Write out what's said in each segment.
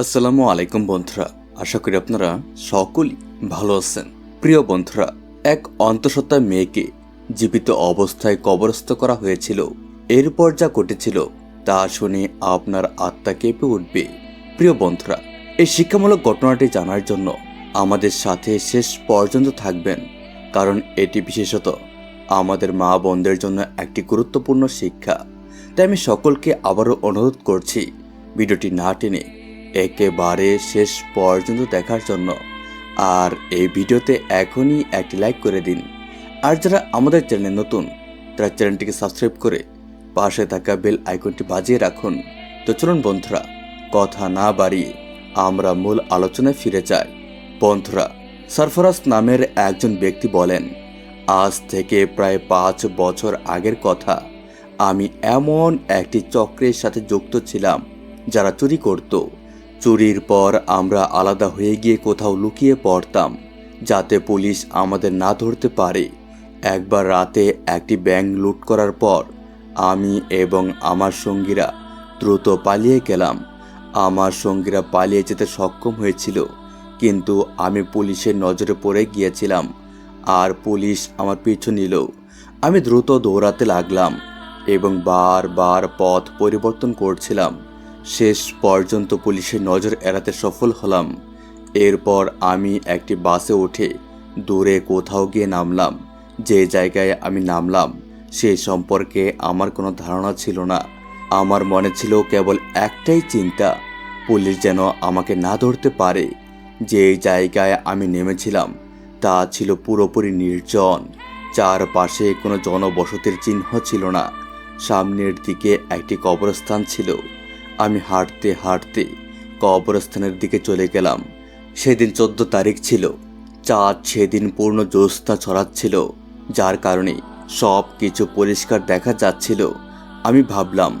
আসসালামু আলাইকুম বন্ধুরা, আশা করি আপনারা সকলেই ভালো আছেন। প্রিয় বন্ধুরা, এক অন্তঃসত্ত্বা মেয়েকে জীবিত অবস্থায় কবরস্থ করা হয়েছিল। এরপর যা ঘটেছিল তা শুনে আপনার আত্মা কেঁপে উঠবে। প্রিয় বন্ধুরা, এই শিক্ষামূলক ঘটনাটি জানার জন্য আমাদের সাথে শেষ পর্যন্ত থাকবেন, কারণ এটি বিশেষত আমাদের মা বোনদের জন্য একটি গুরুত্বপূর্ণ শিক্ষা। তাই আমি সকলকে আবারও অনুরোধ করছি, ভিডিওটি না টেনে একেবারে শেষ পর্যন্ত দেখার জন্য। আর এই ভিডিওতে এখনই একটি লাইক করে দিন। আর যারা আমাদের চ্যানেলে নতুন, তারা চ্যানেলটিকে সাবস্ক্রাইব করে পাশে থাকা বেল আইকনটি বাজিয়ে রাখুন। তো চলুন বন্ধুরা, কথা না বাড়িয়ে আমরা মূল আলোচনায় ফিরে যাই। বন্ধুরা, সরফরাজ নামের একজন ব্যক্তি বলেন, আজ থেকে প্রায় পাঁচ বছর আগের কথা। আমি এমন একটি চক্রের সাথে যুক্ত ছিলাম যারা চুরি করত। চুরির পর আমরা আলাদা হয়ে গিয়ে কোথাও লুকিয়ে পড়তাম, যাতে পুলিশ আমাদের না ধরতে পারে। একবার রাতে একটি ব্যাংক লুট করার পর আমি এবং আমার সঙ্গীরা দ্রুত পালিয়ে গেলাম। আমার সঙ্গীরা পালিয়ে যেতে সক্ষম হয়েছিল, কিন্তু আমি পুলিশের নজরে পড়ে গিয়েছিলাম আর পুলিশ আমার পিছু নিল। আমি দ্রুত দৌড়াতে লাগলাম এবং বারবার পথ পরিবর্তন করছিলাম। শেষ পর্যন্ত পুলিশের নজর এড়াতে সফল হলাম। এরপর আমি একটি বাসে উঠে দূরে কোথাও গিয়ে নামলাম। যে জায়গায় আমি নামলাম, সে সম্পর্কে আমার কোনো ধারণা ছিল না। আমার মনে ছিল কেবল একটাই চিন্তা, পুলিশ যেন আমাকে না ধরতে পারে। যে জায়গায় আমি নেমেছিলাম, তা ছিল পুরোপুরি নির্জন। চারপাশে কোনো জনবসতির চিহ্ন ছিল না। সামনের দিকে একটি কবরস্থান ছিল। আমি হাঁটতে হাঁটতে কবরস্থানের দিকে চলে গেলাম। সেদিন চোদ্দ তারিখ ছিল। চাঁদ সেদিন পূর্ণ জ্যোৎস্না ছড়াচ্ছিল, যার কারণে সব কিছু পরিষ্কার দেখা যাচ্ছিল। আমি ভাবলাম,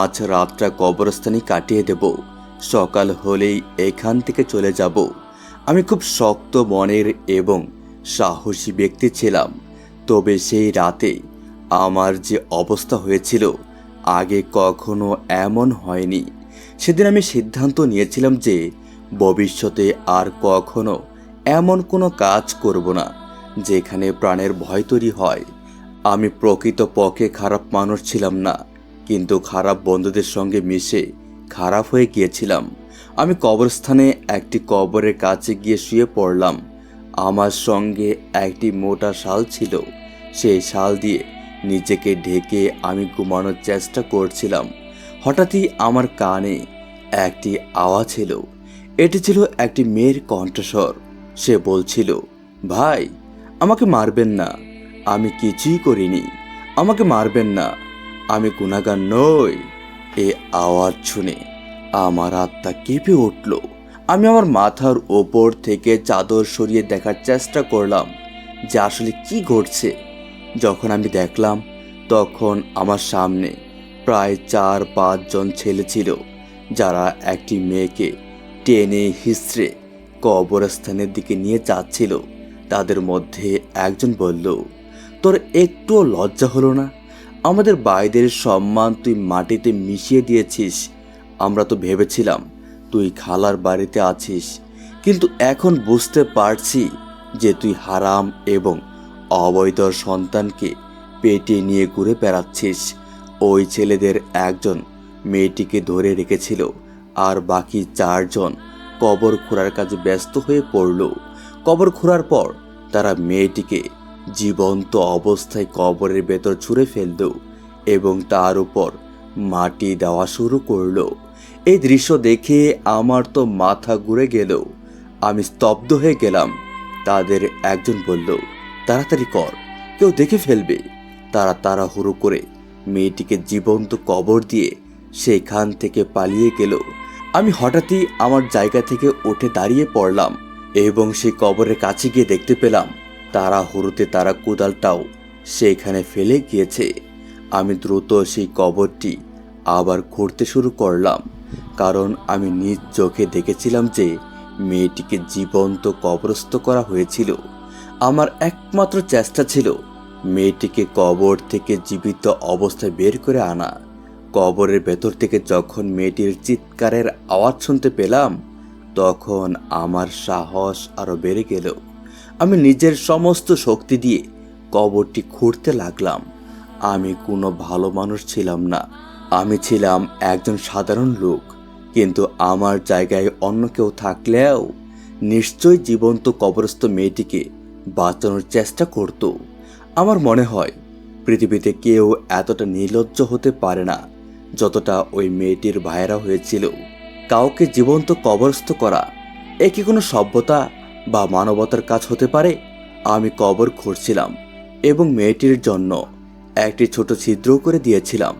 আজ রাতটা কবরস্থানে কাটিয়ে দেব। সকাল হলেই এখান থেকে চলে যাব। আমি খুব শক্ত মনের এবং সাহসী ব্যক্তি ছিলাম। তবে সেই রাতে আমার যে অবস্থা হয়েছিল আগে কখনো এমন হয়নি। সেদিন আমি সিদ্ধান্ত নিয়েছিলাম যে ভবিষ্যতে আর কখনো এমন কোনো কাজ করব না, যেখানে প্রাণের ভয় তৈরি হয়। আমি প্রকৃত পক্ষে খারাপ মানুষ ছিলাম না, কিন্তু খারাপ বন্ধুদের সঙ্গে মিশে খারাপ হয়ে গিয়েছিলাম। আমি কবরস্থানে একটি কবরের কাছে গিয়ে শুয়ে পড়লাম। আমার সঙ্গে একটি মোটা শাল ছিল। সেই শাল দিয়ে নিজেকে ঢেকে আমি ঘুমানোর চেষ্টা করছিলাম। হঠাৎই আমার কানে একটি আওয়াজ ছিল এটি ছিল একটি মেয়ের কণ্ঠস্বর। সে বলছিল, ভাই, আমাকে মারবেন না। আমি কিছুই করিনি। আমাকে মারবেন না। আমি গুণাগার নই। এ আওয়াজ শুনে আমার আত্মা কেঁপে উঠল। আমি আমার মাথার ওপর থেকে চাদর সরিয়ে দেখার চেষ্টা করলাম যে আসলে কি ঘটছে। যখন আমি দেখলাম, তখন আমার সামনে প্রায় চার পাঁচজন ছেলে ছিল, যারা একটি মেয়েকে টেনে হিসড়ে কবরস্থানের দিকে নিয়ে যাচ্ছিল। তাদের মধ্যে একজন বলল, তোর একটুও লজ্জা হলো না? আমাদের বাইদের সম্মান তুই মাটিতে মিশিয়ে দিয়েছিস। আমরা তো ভেবেছিলাম তুই খালার বাড়িতে আছিস, কিন্তু এখন বুঝতে পারছি যে তুই হারাম এবং অবৈধ সন্তানকে পেটে নিয়ে ঘুরে বেড়াচ্ছিস। ওই ছেলেদের একজন মেয়েটিকে ধরে রেখেছিল আর বাকি চারজন কবর খোঁড়ার কাজে ব্যস্ত হয়ে পড়ল। কবর খোঁড়ার পর তারা মেয়েটিকে জীবন্ত অবস্থায় কবরের ভেতর ছুঁড়ে ফেলল এবং তার উপর মাটি দেওয়া শুরু করল। এই দৃশ্য দেখে আমার তো মাথা ঘুরে গেল। আমি স্তব্ধ হয়ে গেলাম, তাদের একজন বলল তাড়াতাড়ি কর, কেউ দেখে ফেলবে। তারা তাড়াহুড়ো করে মেয়েটিকে জীবন্ত কবর দিয়ে সেখান থেকে পালিয়ে গেল। আমি হঠাৎই আমার জায়গা থেকে উঠে দাঁড়িয়ে পড়লাম এবং সেই কবরের কাছে গিয়ে দেখতে পেলাম তারা হুড়োতে তারা কোদালটাও সেখানে ফেলে গিয়েছে। আমি দ্রুত সেই কবরটি আবার খুঁড়তে শুরু করলাম, কারণ আমি নিজ চোখে দেখেছিলাম যে মেয়েটিকে জীবন্ত কবরস্থ করা হয়েছিল। আমার একমাত্র চেষ্টা ছিল মেয়েটিকে কবর থেকে জীবিত অবস্থায় বের করে আনা। কবরের ভেতর থেকে যখন মেয়েটির চিৎকারের আওয়াজ শুনতে পেলাম, তখন আমার সাহস আরও বেড়ে গেল। আমি নিজের সমস্ত শক্তি দিয়ে কবরটি খুঁড়তে লাগলাম। আমি কোনো ভালো মানুষ ছিলাম না। আমি ছিলাম একজন সাধারণ লোক, কিন্তু আমার জায়গায় অন্য কেউ থাকলেও নিশ্চয়ই জীবন্ত কবরস্থ মেয়েটিকে বাঁচানোর চেষ্টা করত। আমার মনে হয়, পৃথিবীতে কেউ এতটা নির্লজ্জ হতে পারে না, যতটা ওই মেয়েটির ভাইয়েরা হয়েছিল। কাউকে জীবন্ত কবরস্থ করা, এ কি কোনো সভ্যতা বা মানবতার কাজ হতে পারে? আমি কবর খুঁড়ছিলাম এবং মেয়েটির জন্য একটি ছোট ছিদ্র করে দিয়েছিলাম,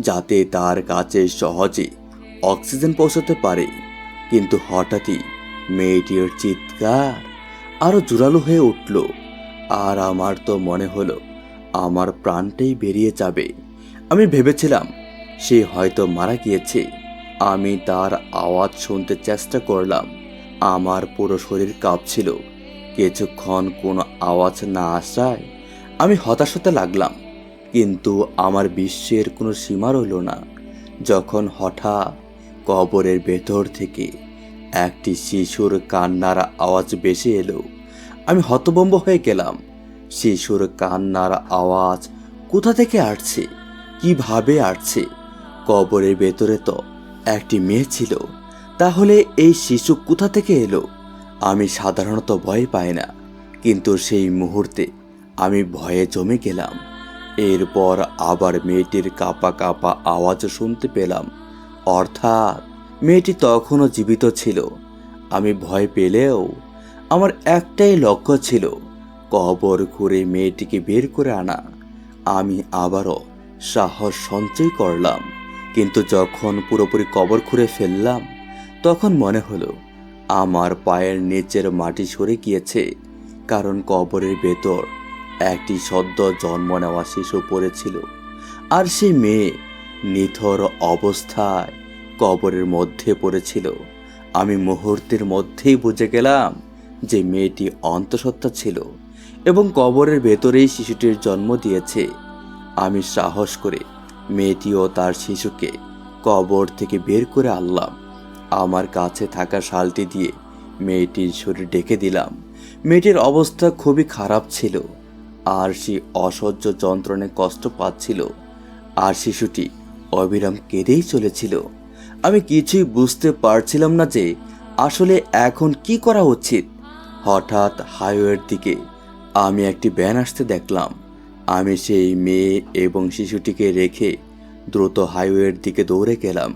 যাতে তার কাছে সহজে অক্সিজেন পৌঁছতে পারে। কিন্তু হঠাৎই মেয়েটির চিৎকার আরও জোরালো হয়ে উঠল। আর আমার তো মনে হলো, আমার প্রাণটাই বেরিয়ে যাবে। আমি ভেবেছিলাম, সে হয়তো মারা গিয়েছে। আমি তার আওয়াজ শুনতে চেষ্টা করলাম। আমার পুরো শরীর কাঁপছিল। কিছুক্ষণ কোনো আওয়াজ না আসায় আমি হতাশ হতে লাগলাম। কিন্তু আমার বিশ্বের কোনো সীমা রইল না। যখন হঠাৎ কবরের ভেতর থেকে একটি শিশুর কান্নার আওয়াজ বেশি এলো। আমি হতবম্ব হয়ে গেলাম। শিশুর কান্নার আওয়াজ কোথা থেকে আসছে? কীভাবে আসছে? কবরের ভেতরে তো একটি মেয়ে ছিল। তাহলে এই শিশু কোথা থেকে এলো? আমি সাধারণত ভয় পাই না। কিন্তু সেই মুহূর্তে আমি ভয়ে জমে গেলাম। এরপর আবার মেয়েটির কাপা কাপা আওয়াজ শুনতে পেলাম। অর্থাৎ মেয়েটি তখনও জীবিত ছিল। আমি ভয় পেলেও আমার একটাই লক্ষ্য ছিল কবর ঘুরে মেয়েটিকে বের করে আনা। আমি আবারও সাহস সঞ্চয় করলাম, কিন্তু যখন পুরোপুরি কবর খুঁড়ে ফেললাম, তখন মনে হলো আমার পায়ের নিচের মাটি সরে গিয়েছে, কারণ কবরের ভেতর একটি সদ্য জন্ম নেওয়া শিশু পড়েছিল। আর সেই মেয়ে নিথর অবস্থায় কবরের মধ্যে পড়েছিল। আমি মুহূর্তের মধ্যেই বুঝে গেলাম যে মেয়েটি অন্তঃসত্ত্বা ছিল এবং কবরের ভেতরেই শিশুটির জন্ম দিয়েছে। আমি সাহস করে মেয়েটি ও তার শিশুকে কবর থেকে বের করে আনলাম। আমার কাছে থাকা শালটি দিয়ে মেয়েটির শরীর ডেকে দিলাম। মেয়েটির অবস্থা খুবই খারাপ ছিল। আর সে অসহ্য যন্ত্রণে কষ্ট পাচ্ছিল। আর শিশুটি অবিরাম কেঁদেই চলেছিল। আমি কিছুই বুঝতে পারছিলাম না যে আসলে এখন কি করা উচিত। হঠাৎ হাইওয়ের দিকে আমি একটি ব্যান আসতে দেখলাম। আমি সেই মেয়ে এবং শিশুটিকে রেখে দ্রুত হাইওয়ের দিকে দৌড়ে গেলাম।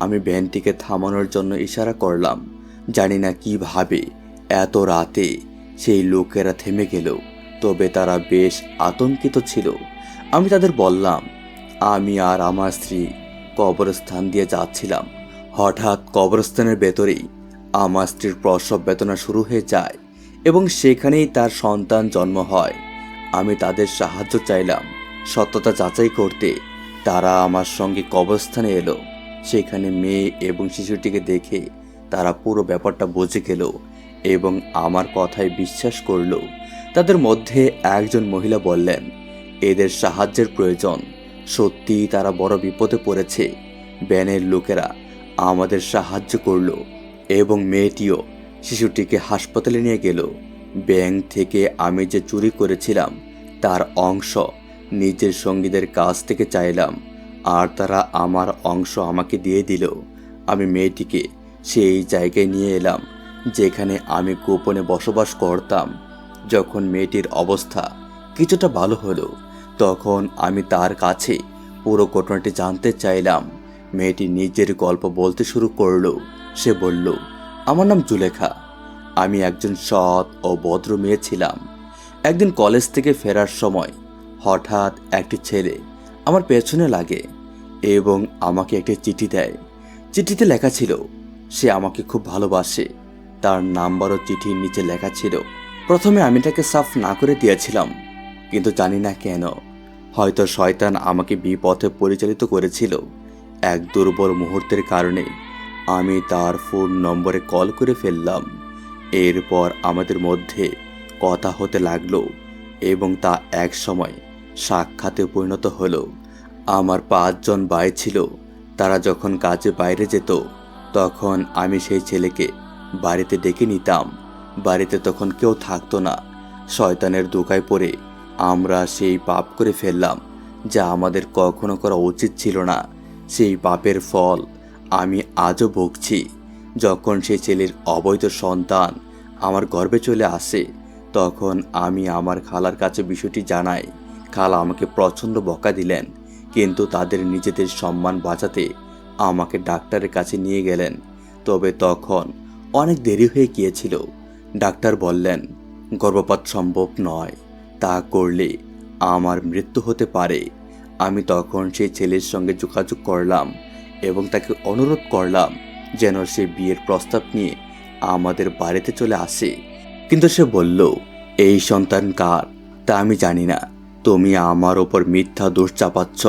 আমি ভ্যানটিকে থামানোর জন্য ইশারা করলাম। জানি না কীভাবে এত রাতে সেই লোকেরা থেমে গেল, তবে তারা বেশ আতঙ্কিত ছিল। আমি তাদের বললাম, আমি আর আমার স্ত্রী কবরস্থান দিয়ে যাচ্ছিলাম। হঠাৎ কবরস্থানের ভেতরেই আমার স্ত্রীর প্রসব বেদনা শুরু হয়ে যায় এবং সেখানেই তার সন্তান জন্ম হয়। আমি তাদের সাহায্য চাইলাম। সত্যতা যাচাই করতে তারা আমার সঙ্গে কবরস্থানে এলো। সেখানে মেয়ে এবং শিশুটিকে দেখে তারা পুরো ব্যাপারটা বুঝে গেল এবং আমার কথায় বিশ্বাস করল। তাদের মধ্যে একজন মহিলা বললেন, এদের সাহায্যের প্রয়োজন। সত্যি তারা বড় বিপদে পড়েছে। ব্যানের লোকেরা আমাদের সাহায্য করল এবং মেয়েটিও শিশুটিকে হাসপাতালে নিয়ে গেল। ব্যাংক থেকে আমি যে চুরি করেছিলাম, তার অংশ নিজের সঙ্গীদের কাছ থেকে চাইলাম আর তারা আমার অংশ আমাকে দিয়ে দিল। আমি মেয়েটিকে সেই জায়গায় নিয়ে এলাম যেখানে আমি গোপনে বসবাস করতাম। যখন মেয়েটির অবস্থা কিছুটা ভালো হলো তখন আমি তার কাছে পুরো ঘটনাটি জানতে চাইলাম। মেয়েটি নিজের গল্প বলতে শুরু করল। সে বলল, আমার নাম জুলেখা। আমি একজন সৎ ও ভদ্র মেয়ে ছিলাম। একদিন কলেজ থেকে ফেরার সময় হঠাৎ একটি ছেলে আমার পেছনে লাগে এবং আমাকে একটি চিঠি দেয়। চিঠিতে লেখা ছিল, সে আমাকে খুব ভালোবাসে। তার নাম্বারও চিঠির নিচে লেখা ছিল, প্রথমে আমি তাকে সাফ না করে দিয়েছিলাম, কিন্তু জানি না কেন। হয়তো শয়তান আমাকে বিপথে পরিচালিত করেছিল। এক দুর্বল মুহূর্তের কারণে আমি তার ফোন নম্বরে কল করে ফেললাম। এরপর আমাদের মধ্যে কথা হতে লাগল এবং তা এক সময় সাক্ষাতে পরিণত হলো। আমার পাঁচজন ভাই ছিল, তারা যখন কাজে বাইরে যেত, তখন আমি সেই ছেলেকে বাড়িতে ডেকে নিতাম। বাড়িতে তখন কেউ থাকতো না। শয়তানের দোকায় পড়ে আমরা সেই পাপ করে ফেললাম, যা আমাদের কখনো করা উচিত ছিল না। সেই পাপের ফল আমি আজও ভুগছি। যখন সেই ছেলের অবৈধ সন্তান আমার গর্বে চলে আসে, তখন আমি আমার খালার কাছে বিষয়টি জানাই। খালা আমাকে প্রচণ্ড বকা দিলেন, কিন্তু তাদের নিজেদের সম্মান বাঁচাতে আমাকে ডাক্তারের কাছে নিয়ে গেলেন। তবে তখন অনেক দেরি হয়ে গিয়েছিল। ডাক্তার বললেন, গর্ভপাত সম্ভব নয়। তা করলে আমার মৃত্যু হতে পারে। আমি তখন সেই ছেলের সঙ্গে যোগাযোগ করলাম এবং তাকে অনুরোধ করলাম যেন সে বিয়ের প্রস্তাব নিয়ে আমাদের বাড়িতে চলে আসে। কিন্তু সে বলল, এই সন্তান কার? তা আমি জানি না। তুমি আমার ওপর মিথ্যা দোষ চাপাচ্ছ।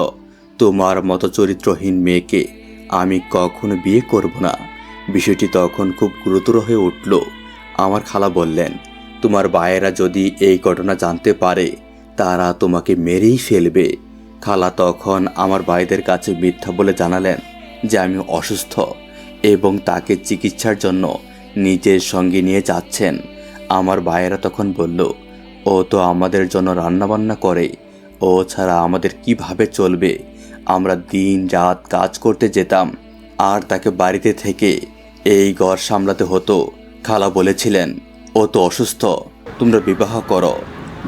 তোমার মতো চরিত্রহীন মেয়েকে আমি কখনো বিয়ে করব না। বিষয়টি তখন খুব গুরুতর হয়ে উঠল। আমার খালা বললেন তোমার ভাইয়েরা যদি এই ঘটনা জানতে পারে, তারা তোমাকে মেরেই ফেলবে। খালা তখন আমার ভাইদের কাছে মিথ্যা বলে জানালেন যে আমি অসুস্থ এবং তাকে চিকিৎসার জন্য নিজের সঙ্গে নিয়ে যাচ্ছেন। আমার ভাইয়েরা তখন বলল, ও তো আমাদের জন্য রান্নাবান্না করে। ও ছাড়া আমাদের কীভাবে চলবে? আমরা দিন রাত কাজ করতে যেতাম, আর তাকে বাড়িতে থেকে এই ঘর সামলাতে হতো। খালা বলেছিলেন ও তো অসুস্থ, তোমরা বিবাহ করো।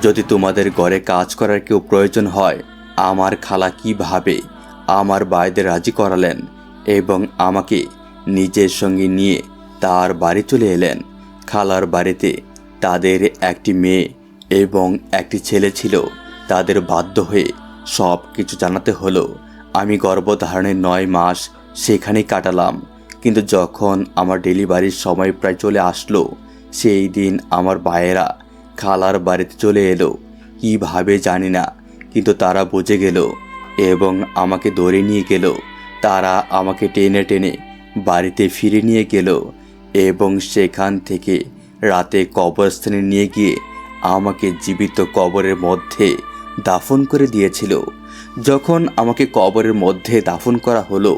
যদি তোমাদের ঘরে কাজ করার কেউ প্রয়োজন হয়, আমার খালা কীভাবে আমার বাইদের রাজি করালেন এবং আমাকে নিজের সঙ্গে নিয়ে তার বাড়ি চলে এলেন। খালার বাড়িতে তাদের একটি মেয়ে এবং একটি ছেলে ছিল। তাদের বাধ্য হয়ে সব কিছু জানাতে হলো। আমি গর্ভধারণের নয় মাস সেখানেই কাটালাম। কিন্তু যখন আমার ডেলিভারির সময় প্রায় চলে আসলো সেই দিন আমার ভাইয়েরা খালার বাড়িতে চলে এলো। কীভাবে জানি না, কিন্তু তারা বুঝে গেল এবং আমাকে ধরে নিয়ে গেল। তারা আমাকে টেনে টেনে বাড়িতে ফিরে নিয়ে গেল এবং সেখান থেকে রাতে কবরস্থানে নিয়ে গিয়ে আমাকে জীবিত কবরের মধ্যে দাফন করে দিয়েছিল। যখন আমাকে কবরের মধ্যে দাফন করা হলো,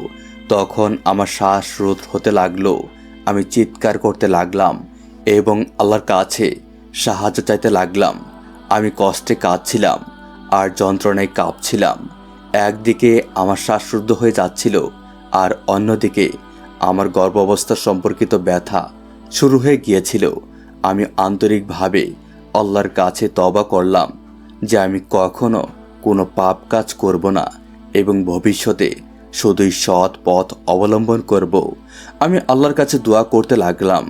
তখন আমার শ্বাসরোধ হতে লাগল। আমি চিৎকার করতে লাগলাম এবং আল্লাহর কাছে সাহায্য চাইতে লাগলাম। আমি কষ্টে কাঁদছিলাম আর যন্ত্রণায় কাঁপছিলাম। একদিকে আমার শ্বাসরুদ্ধ হয়ে যাচ্ছিল আর অন্যদিকে আমার গর্ভাবস্থা সম্পর্কিত ব্যথা শুরু হয়ে গিয়েছিল। আমি আন্তরিকভাবে আল্লাহর কাছে তবা করলাম যে আমি কখনো কোনো পাপ কাজ করব না এবং ভবিষ্যতে শুধুই সৎ পথ অবলম্বন করব। আমি আল্লাহর কাছে দোয়া করতে লাগলাম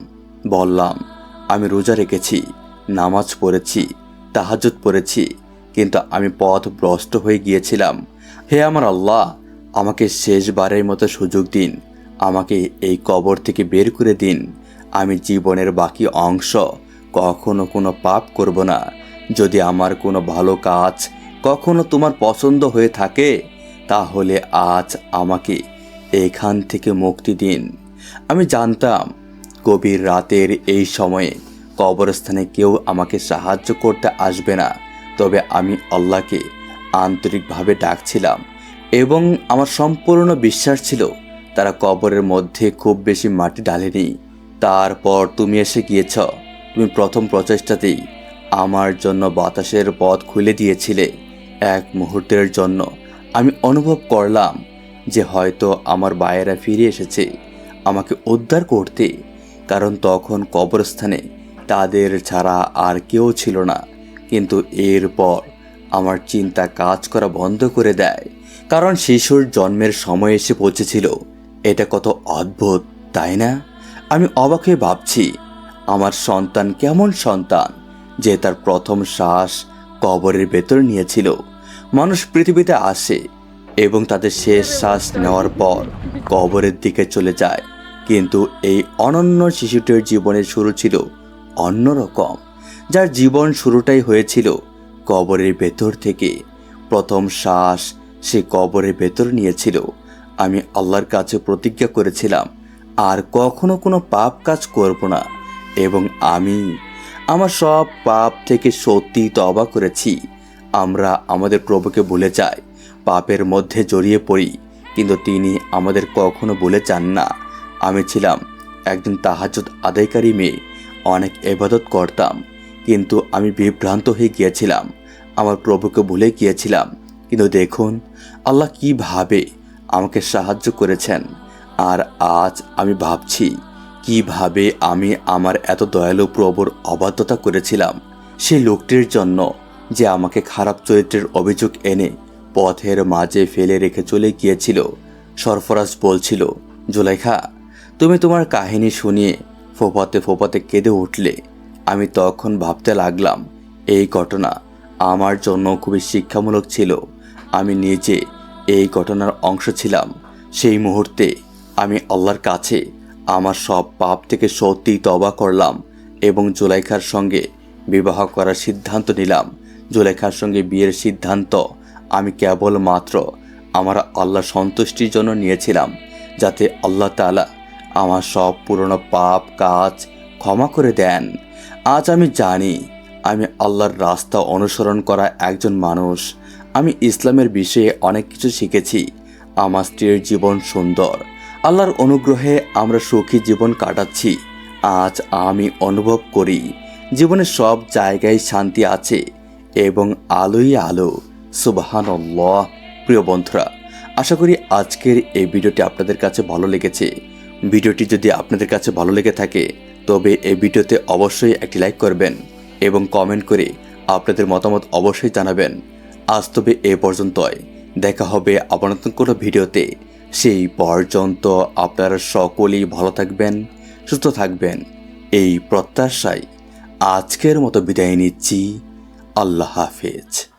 বললাম, আমি রোজা রেখেছি, নামাজ পড়েছি তাহাজত পড়েছি, কিন্তু আমি পথ ভ্রষ্ট হয়ে গিয়েছিলাম। হে আমার আল্লাহ, আমাকে শেষবারের মতো সুযোগ দিন, আমাকে এই কবর থেকে বের করে দিন। আমি জীবনের বাকি অংশ, কখনো কোনো পাপ করব না। যদি আমার কোনো ভালো কাজ কখনো তোমার পছন্দ হয়ে থাকে, তাহলে আজ আমাকে এখান থেকে মুক্তি দিন। আমি জানতাম গভীর রাতের এই সময়ে কবরস্থানে কেউ আমাকে সাহায্য করতে আসবে না। তবে আমি আল্লাহকে আন্তরিকভাবে ডাকছিলাম এবং আমার সম্পূর্ণ বিশ্বাস ছিল তারা কবরের মধ্যে খুব বেশি মাটি ঢালেনি। তারপর তুমি এসে গিয়েছ। তুমি প্রথম প্রচেষ্টাতেই আমার জন্য বাতাসের পথ খুলে দিয়েছিলে। এক মুহূর্তের জন্য আমি অনুভব করলাম যে হয়তো আমার বায়েরা ফিরে এসেছে। আমাকে উদ্ধার করতে কারণ তখন কবরস্থানে তাদের ছাড়া আর কেউ ছিল না। কিন্তু এরপর আমার চিন্তা কাজ করা বন্ধ করে দেয়। কারণ শিশুর জন্মের সময় এসে পৌঁছেছিল। এটা কত অদ্ভুত, তাই না? আমি অবাক হয়ে ভাবছি, আমার সন্তান কেমন সন্তান যে তার প্রথম শ্বাস কবরের ভেতর নিয়েছিল। মানুষ পৃথিবীতে আসে এবং তাদের শেষ শ্বাস নেওয়ার পর কবরের দিকে চলে যায়। কিন্তু এই অনন্য শিশুটির জীবনের শুরু ছিল অন্যরকম যার জীবন শুরুটাই হয়েছিল কবরের ভেতর থেকে। প্রথম শ্বাস সে কবরের ভেতর নিয়েছিল। আমি আল্লাহর কাছে প্রতিজ্ঞা করেছিলাম, আর কখনো কোনো পাপ কাজ করব না, এবং আমি আমার সব পাপ থেকে সত্যি তবা করেছি। আমরা আমাদের প্রভুকে ভুলে যাই, পাপের মধ্যে জড়িয়ে পড়ি, কিন্তু তিনি আমাদের কখনো বলে চান না। আমি ছিলাম একজন তাহাজুদ আদায়কারী মেয়ে, অনেক এবাদত করতাম, কিন্তু আমি বিভ্রান্ত হয়ে গিয়েছিলাম, আমার প্রভুকে ভুলে গিয়েছিলাম। কিন্তু দেখুন, আল্লাহ কীভাবে আমাকে সাহায্য করেছেন, আর আজ আমি ভাবছি, কীভাবে আমি আমার এত দয়ালু প্রভুর অবাধ্যতা করেছিলাম সেই লোকটির জন্য যে আমাকে খারাপ চরিত্রের অভিযোগ এনে পথের মাঝে ফেলে রেখে চলে গিয়েছিল, সরফরাজ বলছিল, জুলাইখা তুমি তোমার কাহিনী শুনিয়ে ফোপাতে ফোপাতে কেঁদে উঠলে। আমি তখন ভাবতে লাগলাম, এই ঘটনা আমার জন্য খুবই শিক্ষামূলক ছিল। আমি নিজে এই ঘটনার অংশ ছিলাম। সেই মুহূর্তে আমি আল্লাহর কাছে আমার সব পাপ থেকে সত্যি তবা করলাম এবং জুলাইখার সঙ্গে বিবাহ করার সিদ্ধান্ত নিলাম। জুলেখার সঙ্গে বিয়ের সিদ্ধান্ত আমি কেবলমাত্র আমার আল্লাহ সন্তুষ্টির জন্য নিয়েছিলাম, যাতে আল্লাহ তাআলা আমার সব পুরনো পাপ, কাজ ক্ষমা করে দেন। আজ আমি জানি, আমি আল্লাহর রাস্তা অনুসরণ করা একজন মানুষ। আমি ইসলামের বিষয়ে অনেক কিছু শিখেছি। আমার স্ত্রীর জীবন সুন্দর। আল্লাহর অনুগ্রহে আমরা সুখী জীবন কাটাচ্ছি। আজ আমি অনুভব করি জীবনের সব জায়গায় শান্তি আছে এবং আলোই আলো। সুবাহানল্লাহ, প্রিয় বন্ধুরা, আশা করি আজকের এই ভিডিওটি আপনাদের কাছে ভালো লেগেছে। ভিডিওটি যদি আপনাদের কাছে ভালো লেগে থাকে, তবে এই ভিডিওতে অবশ্যই একটি লাইক করবেন এবং কমেন্ট করে আপনাদের মতামত অবশ্যই জানাবেন। আজ তবে এ পর্যন্তই। দেখা হবে নতুন কোনো ভিডিওতে। সেই পর্যন্ত আপনারা সকলেই ভালো থাকবেন, সুস্থ থাকবেন। এই প্রত্যাশায় আজকের মতো বিদায় নিচ্ছি। আল্লাহ হাফেজ।